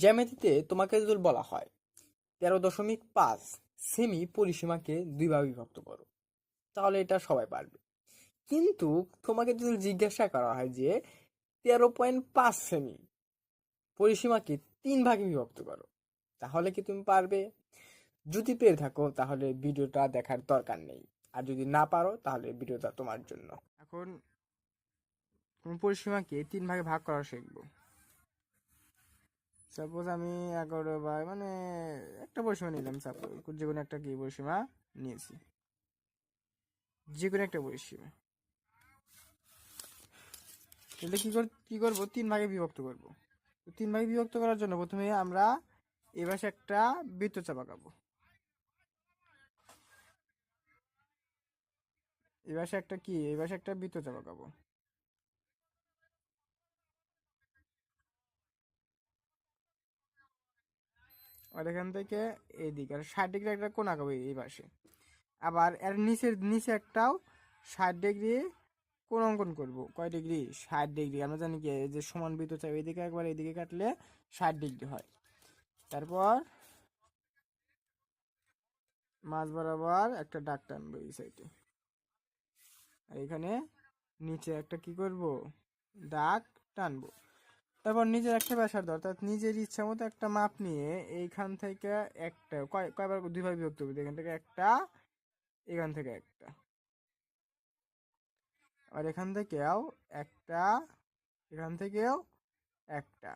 জ্যামিতিতে তোমাকে যদি বলা হয়। তেরো দশমিক পাঁচ সেমি পরিসীমাকে দুই ভাগে বিভক্ত করো। তাহলে এটা সবাই পারবে। কিন্তু তোমাকে যদি জিজ্ঞাসা করা হয় যে তেরো পয়েন্ট পাঁচ সেমি পরিসীমাকে তিন ভাগে বিভক্ত করো, তাহলে কি তুমি পারবে? যদি পেরে থাকো, তাহলে ভিডিওটা দেখার দরকার নেই। আর যদি না পারো, তাহলে ভিডিওটা তোমার জন্য। এখন পরিসীমাকে তিন ভাগে ভাগ করা শিখব। সাপোজ আমি এগারো বাই মানে একটা পরিসীমা নিলাম সাপোজ যে কোনো একটা কি পরিসীমা নিয়েছি। যে কোনো একটা পরিসীমা তাহলে কি কর কি করব? তিন ভাগে বিভক্ত করব। তিন ভাগে বিভক্ত করার জন্য প্রথমে আমরা এবার একটা বৃত্ত বৃত্তচাপ আঁকাবো এবার একটা কি? এবার একটা বৃত্ত বৃত্তচাপ আঁকাবো আর এখান থেকে এইদিকে আর ষাট ডিগ্রি একটা কোণ আঁকাবো এই পাশে। আবার এর নিচের, নিচে একটাও ষাট ডিগ্রি কোন অঙ্কন করব। কয় ডিগ্রি? ষাট ডিগ্রি। আমরা জানি কি যে সমান বৃত্ত চাই এইদিকে একবার এইদিকে কাটলে ষাট ডিগ্রি হয়। তারপর মাঝ বরাবর একটা ডাক টানবো এই সাইডে। আর এখানে নিচে একটা কি করব? দাগ টানবো। তারপর নিজের একটা ব্যাসার্ধ অর্থাৎ নিজের ইচ্ছা মতো একটা মাপ নিয়ে এইখান থেকে একটা, কয়, কয়বার দুইবার বিভক্ত হবে এখান থেকে একটা, এখান থেকে একটা। আর এখান থেকেও একটা, এখান থেকেও একটা।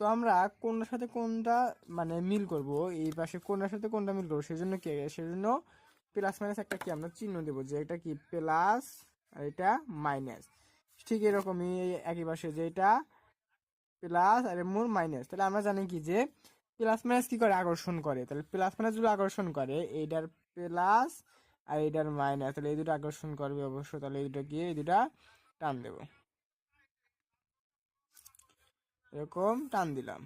তো আমরা কোনটার সাথে কোনটা মানে মিল করব? এই পাশে কোনটার সাথে কোনটা মিল করব? সেই সেজন্য কি? সেজন্য প্লাস মাইনাস একটা কি? আমরা চিহ্ন দেবো যে এটা কি? প্লাস আর এটা মাইনাস ঠিক এরকমই একই পাশে যে এটা প্লাস আর মোর মাইনাস। তাহলে আমরা জানি কি যে, প্লাস মাইনাস কি করে? আকর্ষণ করে। তাহলে প্লাস মাইনাস যদি আকর্ষণ করে। এইটার প্লাস আর এইটার মাইনাস। তাহলে এই দুটো আকর্ষণ করবে অবশ্য। তাহলে এই দুটো গিয়ে এই দুটা টান দেব। এরকম টান দিলাম।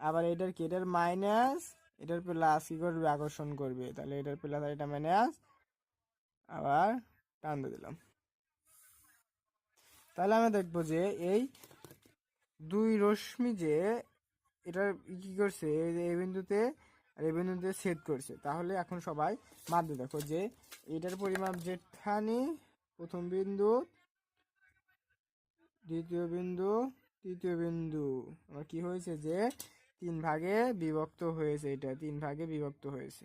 আবার এটার কি? এটার মাইনাস, এটার প্লাস কি করবে? আকর্ষণ করবে। তাহলে এটার প্লাস আর এটা মাইনাস আবার টান দিলাম। তাহলে আমরা দেখব যে এই দুই রশ্মি যে এটা কি করছে? এই বিন্দুতে আর এই বিন্দুতে ছেদ করছে। তাহলে এখন সবাই মাধ্যমে দেখো যে এটার পরিমাপ যেখানে প্রথম বিন্দু, দ্বিতীয় বিন্দু, তৃতীয় বিন্দু। আমার কি হয়েছে যে তিন ভাগে বিভক্ত হয়েছে এটা, তিন ভাগে বিভক্ত হয়েছে।